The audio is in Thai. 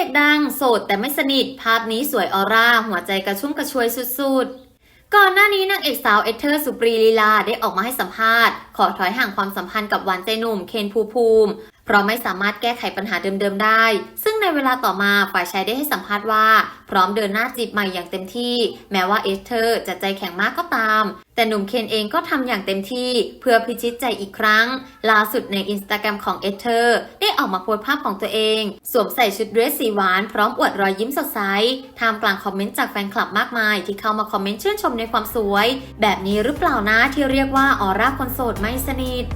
อกดัง โสดแต่ไม่สนิท ภาพนี้สวยออร่า หัวใจกระชุ่มกระชวยสุดๆ ก่อนหน้านี้นางเอกสาวเอเธอร์สุปรีลีลาได้ออกมาให้สัมภาษณ์ ขอถอยห่างความสัมพันธ์กับหวานใจหนุ่มเคนภูภูมิ เพราะไม่สามารถแก้ไขปัญหาเดิมๆได้ ซึ่งในเวลาต่อมาฝ่ายชายได้ให้สัมภาษณ์ว่า พร้อมเดินหน้าจีบใหม่อย่างเต็มที่ แม้ว่าเอสเธอร์จะใจแข็งมากก็ตาม แต่หนุ่มเคนเองก็ทำอย่างเต็มที่เพื่อพิชิตใจอีกครั้ง ล่าสุดในอินสตาแกรมของเอสเธอร์ได้ออกมาโพสต์ภาพของตัวเอง สวมใส่ชุดเดรสสีหวานพร้อมอวดรอยยิ้มสดใสท่ามกลางคอมเมนต์จากแฟนคลับมากมายที่เข้ามาคอมเมนต์ชื่นชมในความสวย แบบนี้หรือเปล่านะที่เรียกว่าออร่าคนโสดไม่สนิท